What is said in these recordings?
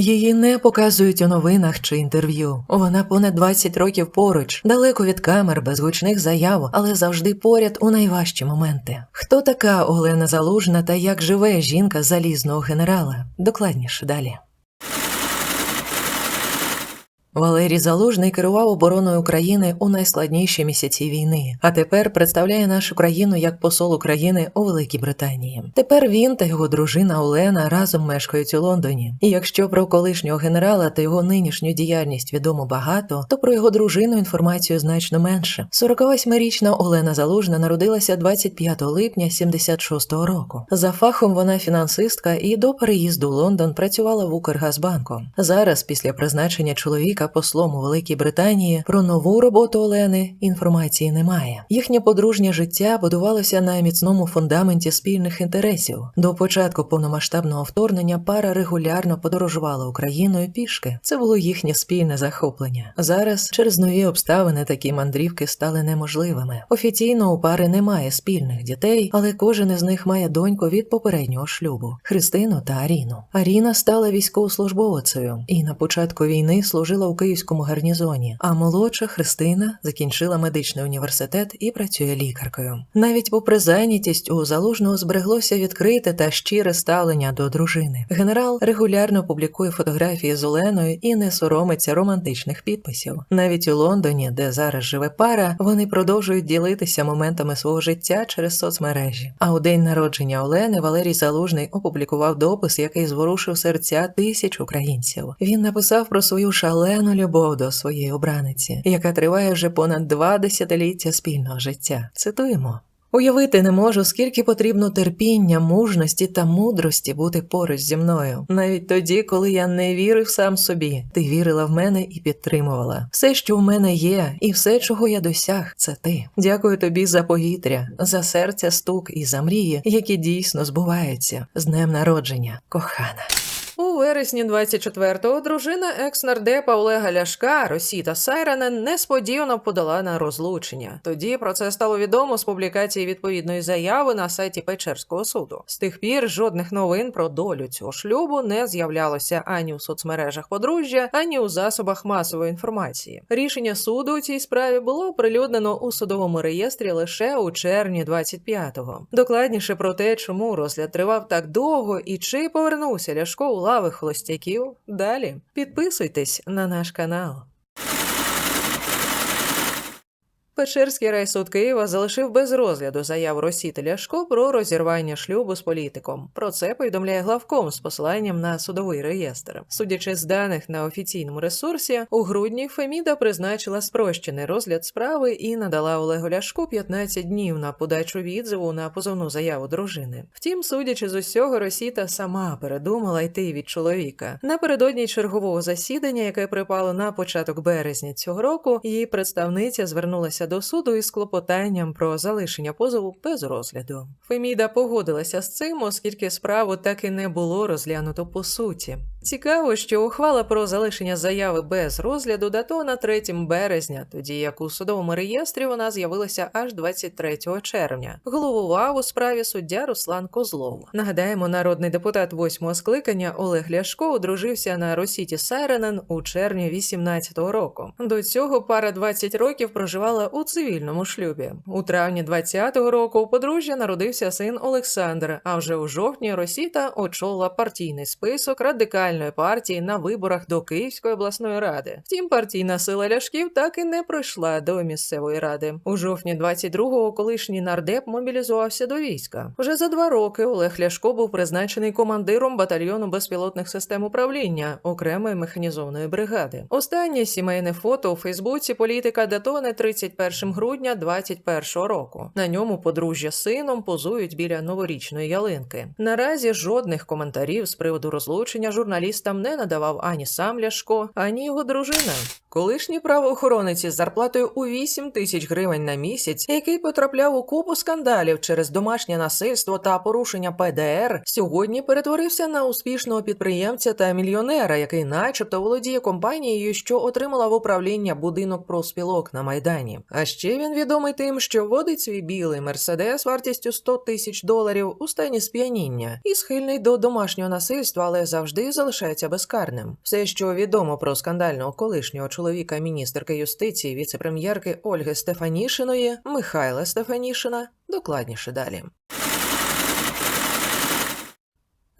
Її не показують у новинах чи інтерв'ю. Вона понад 20 років поруч, далеко від камер, без гучних заяв, але завжди поряд у найважчі моменти. Хто така Олена Залужна та як живе жінка залізного генерала? Докладніше далі. Валерій Залужний керував обороною України у найскладніші місяці війни, а тепер представляє нашу країну як посол України у Великій Британії. Тепер він та його дружина Олена разом мешкають у Лондоні. І якщо про колишнього генерала та його нинішню діяльність відомо багато, то про його дружину інформацію значно менше. 48-річна Олена Залужна народилася 25 липня 76-го року. За фахом вона фінансистка і до переїзду в Лондон працювала в Укргазбанку. Зараз, після призначення чоловіка послом у Великій Британії, про нову роботу Олени інформації немає. Їхнє подружнє життя будувалося на міцному фундаменті спільних інтересів. До початку повномасштабного вторгнення пара регулярно подорожувала Україною пішки. Це було їхнє спільне захоплення. Зараз через нові обставини такі мандрівки стали неможливими. Офіційно у пари немає спільних дітей, але кожен із них має доньку від попереднього шлюбу Христину та Аріну. Аріна стала військовослужбовицею і на початку війни служила у київському гарнізоні. А молодша Христина закінчила медичний університет і працює лікаркою. Навіть попри зайнятість у залужного збереглося відкрите та щире ставлення до дружини. Генерал регулярно публікує фотографії з Оленою і не соромиться романтичних підписів. Навіть у Лондоні, де зараз живе пара, вони продовжують ділитися моментами свого життя через соцмережі. А у день народження Олени Валерій Залужний опублікував допис, який зворушив серця тисяч українців. Він написав про свою шалену любов до своєї обраниці, яка триває вже понад два десятиліття спільного життя. Цитуємо. Уявити не можу, скільки потрібно терпіння, мужності та мудрості бути поруч зі мною. Навіть тоді, коли я не вірив сам собі, ти вірила в мене і підтримувала. Все, що в мене є, і все, чого я досяг, це ти. Дякую тобі за повітря, за серця стук і за мрії, які дійсно збуваються. З днем народження, кохана. Вересні 24-го дружина екс-нардепа Олега Ляшка Росіта Сайранен несподівано подала на розлучення. Тоді про це стало відомо з публікації відповідної заяви на сайті Печерського суду. З тих пір жодних новин про долю цього шлюбу не з'являлося ані у соцмережах подружжя, ані у засобах масової інформації. Рішення суду у цій справі було оприлюднено у судовому реєстрі лише у червні 25-го. Докладніше про те, чому розгляд тривав так довго і чи повернувся Ляшко у лави холостяків. Далі підписуйтесь на наш канал. Печерський райсуд Києва залишив без розгляду заяву Росіти Ляшко про розірвання шлюбу з політиком. Про це повідомляє главком з посиланням на судовий реєстр. Судячи з даних на офіційному ресурсі, у грудні Феміда призначила спрощений розгляд справи і надала Олегу Ляшку 15 днів на подачу відзиву на позовну заяву дружини. Втім, судячи з усього, Росіта сама передумала йти від чоловіка. Напередодні чергового засідання, яке припало на початок березня цього року, її представниця звернулася до суду із клопотанням про залишення позову без розгляду. Феміда погодилася з цим, оскільки справу так і не було розглянуто по суті. Цікаво, що ухвала про залишення заяви без розгляду датована 3 березня, тоді як у судовому реєстрі вона з'явилася аж 23 червня. Головував у справі суддя Руслан Козлов. Нагадаємо, народний депутат восьмого скликання Олег Ляшко одружився на Росіті Сайренен у червні 18-го року. До цього пара 20 років проживала у цивільному шлюбі. У травні 20-го року у подружжя народився син Олександр. А вже у жовтні Росіта очолила партійний список радикальної партії на виборах до Київської обласної ради. Втім, партійна сила ляшків так і не пройшла до місцевої ради. У жовтні 22-го колишній нардеп мобілізувався до війська. Вже за два роки Олег Ляшко був призначений командиром батальйону безпілотних систем управління окремої механізованої бригади. Останнє сімейне фото у Фейсбуці політика датоване 31 грудня 21-го року. На ньому подружжя з сином позують біля новорічної ялинки. Наразі жодних коментарів з приводу розлучення журналістам не надавав ані сам Ляшко, ані його дружина. Колишній правоохоронець із зарплатою у 8 тисяч гривень на місяць, який потрапляв у купу скандалів через домашнє насильство та порушення ПДР, сьогодні перетворився на успішного підприємця та мільйонера, який, начебто, володіє компанією, що отримала в управління будинок профспілок на майдані. А ще він відомий тим, що водить свій білий мерседес вартістю 100 тисяч доларів у стані сп'яніння і схильний до домашнього насильства, але завжди залишається безкарним. Все, що відомо про скандального колишнього чоловіка міністерки юстиції, віцепрем'єрки Ольги Стефанішиної, Михайла Стефанішина, докладніше далі.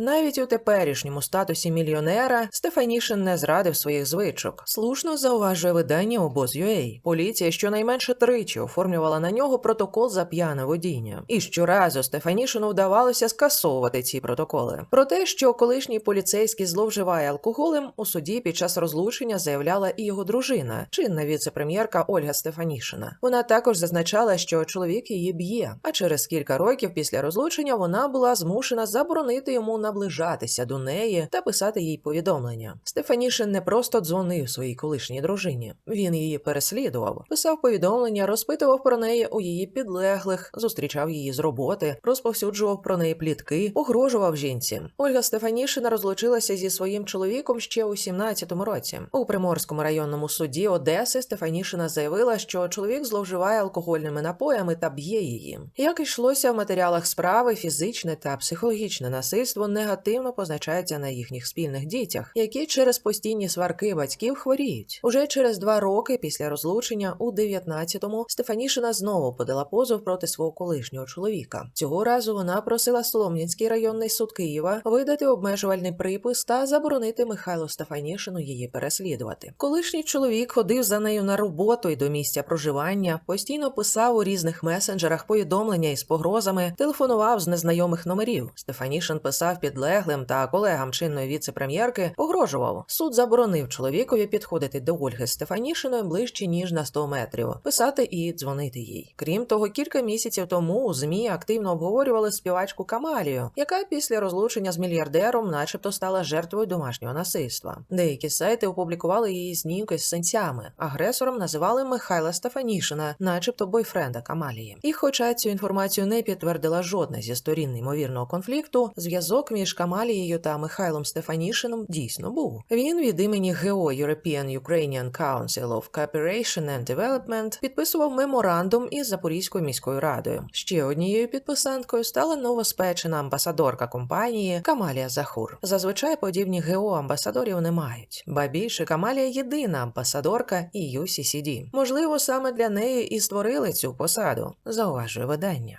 Навіть у теперішньому статусі мільйонера Стефанішин не зрадив своїх звичок. Слушно зауважує видання обоз.ua. Поліція щонайменше тричі оформлювала на нього протокол за п'яне водіння. І щоразу Стефанішину вдавалося скасовувати ці протоколи. Про те, що колишній поліцейський зловживає алкоголем, у суді під час розлучення заявляла і його дружина, чинна віце-прем'єрка Ольга Стефанішина. Вона також зазначала, що чоловік її б'є. А через кілька років після розлучення вона була змушена заборонити йому наближатися до неї та писати їй повідомлення. Стефанішин не просто дзвонив своїй колишній дружині, він її переслідував, писав повідомлення, розпитував про неї у її підлеглих, зустрічав її з роботи, розповсюджував про неї плітки, погрожував жінці. Ольга Стефанішина розлучилася зі своїм чоловіком ще у 17-му році. У Приморському районному суді Одеси Стефанішина заявила, що чоловік зловживає алкогольними напоями та б'є її. Як йшлося в матеріалах справи, фізичне та психологічне насильство негативно позначається на їхніх спільних дітях, які через постійні сварки батьків хворіють. Уже через два роки після розлучення, у 19-му, Стефанішина знову подала позов проти свого колишнього чоловіка. Цього разу вона просила Солом'янський районний суд Києва видати обмежувальний припис та заборонити Михайлу Стефанішину її переслідувати. Колишній чоловік ходив за нею на роботу і до місця проживання, постійно писав у різних месенджерах повідомлення із погрозами, телефонував з незнайомих номерів. Стефанішин писав підлеглим та колегам чинної віце-прем'єрки, погрожував. Суд заборонив чоловікові підходити до Ольги Стефанішиної ближче ніж на 100 метрів, писати і дзвонити їй. Крім того, кілька місяців тому у змі активно обговорювали співачку Камалію, яка після розлучення з мільярдером, начебто, стала жертвою домашнього насильства. Деякі сайти опублікували її знімки з синцями. Агресором називали Михайла Стефанішина, начебто бойфренда Камалії. І, хоча цю інформацію не підтвердила жодна зі сторін ймовірного конфлікту, зв'язок між Камалією та Михайлом Стефанішином дійсно був. Він від імені ГО European Ukrainian Council of Cooperation and Development підписував меморандум із Запорізькою міською радою. Ще однією підписанткою стала новоспечена амбасадорка компанії Камалія Захур. Зазвичай подібні ГО амбасадорів не мають. Ба більше Камалія єдина амбасадорка і UCCD. Можливо, саме для неї і створили цю посаду, зауважує видання.